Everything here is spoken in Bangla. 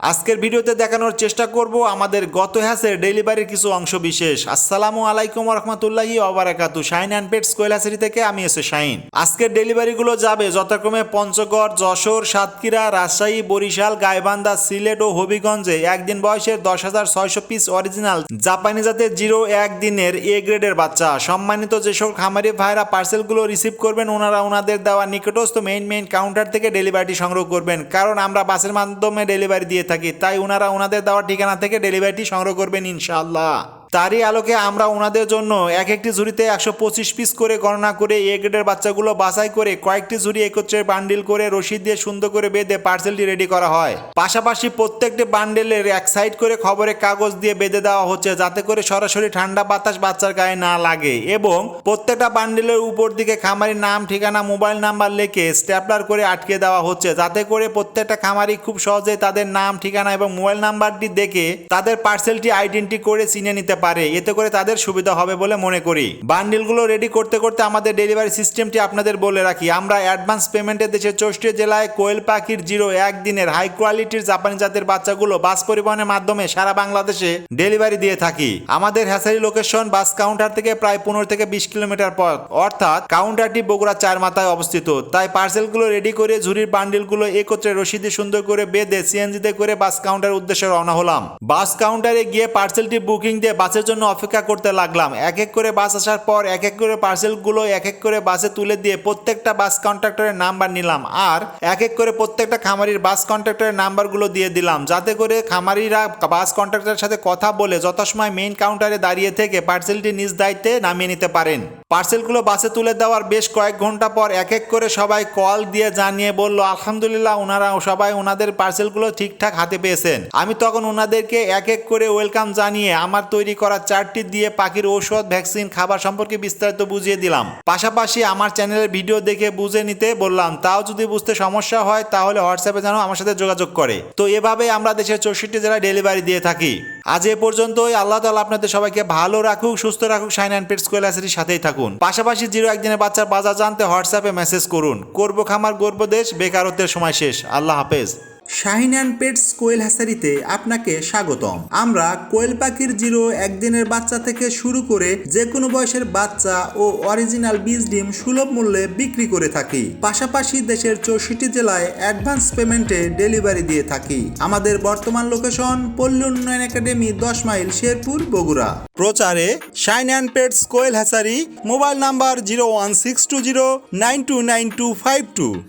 আজকের ভিডিওতে দেখানোর চেষ্টা করব আমাদের গত হ্যাসের ডেলিভারির কিছু অংশ বিশেষ। আসসালামু আলাইকুম রহমতুল্লাহি অবরাকাতু শাইন অ্যান্ড পেটস কৈলাসেরি থেকে আমি এসে শাইন। আজকের ডেলিভারিগুলো যাবে যথাক্রমে পঞ্চগড়, যশোর, সাতক্ষীরা, রাজশাহী, বরিশাল, গাইবান্ধা, সিলেট ও হবিগঞ্জে। একদিন বয়সের দশ হাজার ছয়শো পিস অরিজিনাল। জাপানি জাতের জিরো এক দিনের এ গ্রেডের বাচ্চা। সম্মানিত যেসব খামারি ভাইরা পার্সেলগুলো রিসিভ করবেন, ওনারা ওনাদের দেওয়া নিকটস্থ মেইন মেইন কাউন্টার থেকে ডেলিভারিটি সংগ্রহ করবেন। কারণ আমরা বাসের মাধ্যমে ডেলিভারি দিয়ে থাকি তাই ওনারা ওনাদের দেওয়ার ঠিকানা থেকে ডেলিভারিটি সংগ্রহ করবেন ইনশাআল্লাহ। তারই আলোকে আমরা ওনাদের জন্য এক একটি ঝুড়িতে একশো পঁচিশ পিস করে গণনা করে এ গ্রেডের বাচ্চাগুলো বাছাই করে কয়েকটি ঝুড়ি একত্রে বান্ডিল করে রশিদ দিয়ে সুন্দর করে বেঁধে পার্সেলটি রেডি করা হয়। পাশাপাশি প্রত্যেকটি বান্ডেলের এক সাইড করে খবরের কাগজ দিয়ে বেঁধে দেওয়া হচ্ছে যাতে করে সরাসরি ঠান্ডা বাতাস বাচ্চার গায়ে না লাগে এবং প্রত্যেকটা বান্ডেলের উপর দিকে খামারির নাম, ঠিকানা মোবাইল নাম্বার লিখে স্ট্যাপলার করে আটকে দেওয়া হচ্ছে যাতে করে প্রত্যেকটা খামারি খুব সহজে তাদের নাম, ঠিকানা এবং মোবাইল নাম্বারটি দেখে তাদের পার্সেলটি আইডেন্টি করে চিনে নিতে পারে। এতে করে তাদের সুবিধা হবে বলে মনে করি। বান্ডিলগুলো রেডি করতে করতে আমাদের ডেলিভারি সিস্টেমটি আপনাদের বলে রাখি। আমরা অ্যাডভান্স পেমেন্টে দেশের চৌষ্টি জেলায় কোয়েল পাখির জিরো একদিনের হাই কোয়ালিটির জাপানি জাতের বাচ্চাগুলো বাস পরিবহনের মাধ্যমে সারা বাংলাদেশে ডেলিভারি দিয়ে থাকি। আমাদের হ্যাসারি লোকেশন বাস কাউন্টার থেকে প্রায় পনেরো থেকে বিশ কিলোমিটার পথ। অর্থাৎ কাউন্টারটি বগুড়া চার মাথায় অবস্থিত। তাই পার্সেলগুলো রেডি করে ঝুড়ির বান্ডিলগুলো একত্রে রশিদে সুন্দর করে বেঁধে সিএনজিতে করে বাস কাউন্টার উদ্দেশ্যে রওনা হলাম। বাস কাউন্টারে গিয়ে পার্সেলটি বুকিং দিয়ে বাসের জন্য অপেক্ষা করতে লাগলাম। এক এক করে বাস আসার পর এক এক করে পার্সেলগুলো এক এক করে বাসে তুলে দিয়ে প্রত্যেকটা বাস কন্ট্রাক্টরের নাম্বার নিলাম আর এক এক করে প্রত্যেকটা খামারির বাস কন্ট্রাক্টরের নাম্বারগুলো দিয়ে দিলাম। যাতে করে খামারিরা বাস কন্ট্রাক্টরের সাথে কথা বলে যথাসময় মেইন কাউন্টারে দাঁড়িয়ে থেকে পার্সেলটি নিজ দায়িত্বে নামিয়ে নিতে পারেন। পার্সেলগুলো বাসে তুলে দেওয়ার বেশ কয়েক ঘণ্টা পর এক এক করে সবাই কল দিয়ে জানিয়ে বলল, আলহামদুলিল্লাহ ওনারা সবাই ওনাদের পার্সেলগুলো ঠিকঠাক হাতে পেয়েছেন। আমি তখন ওনাদেরকে এক এক করে ওয়েলকাম জানিয়ে আমার তৈরি করা চারটি দিয়ে পাখির ঔষধ, ভ্যাকসিন, খাবার সম্পর্কে বিস্তারিত বুঝিয়ে দিলাম। পাশাপাশি আমার চ্যানেলের ভিডিও দেখে বুঝে নিতে বললাম, তাও যদি বুঝতে সমস্যা হয়, তাহলে হোয়াটসঅ্যাপে যেন আমার সাথে যোগাযোগ করে। তো এভাবে আমরা দেশের চৌষট্টি জেলায় ডেলিভারি দিয়ে থাকি। আজ এ পর্যন্তই। আল্লাহ তালা আপনাদের সবাইকে ভালো রাখুক, সুস্থ রাখুক সাইন অ্যান্ড পেটস কোয়েলাসের সাথেই থাকুন। পাশাপাশি জিরো একদিনের বাচ্চার বাজার জানতে হোয়াটসঅ্যাপে মেসেজ করুন। করব খামার, গর্ব দেশ, বেকারত্বের সময় শেষ। আল্লাহ হাফেজ। শাহিন অ্যান্ড পেটস কোয়েল হ্যাসারিতে আপনাকে স্বাগতম। আমরা কোয়েল পাখির জিরো একদিনের বাচ্চা থেকে শুরু করে যে কোনো বয়সের বাচ্চা ও অরিজিনাল বীজ ডিম সুলভ মূল্যে বিক্রি করে থাকি। পাশাপাশি দেশের চৌষট্টি জেলায় অ্যাডভান্স পেমেন্টে ডেলিভারি দিয়ে থাকি। আমাদের বর্তমান লোকেশন পল্লী উন্নয়ন একাডেমি, দশ মাইল শেরপুর, বগুড়া। প্রচারে shine and pets Koel hatchery mobile number zero one six two zero nine two nine two five two.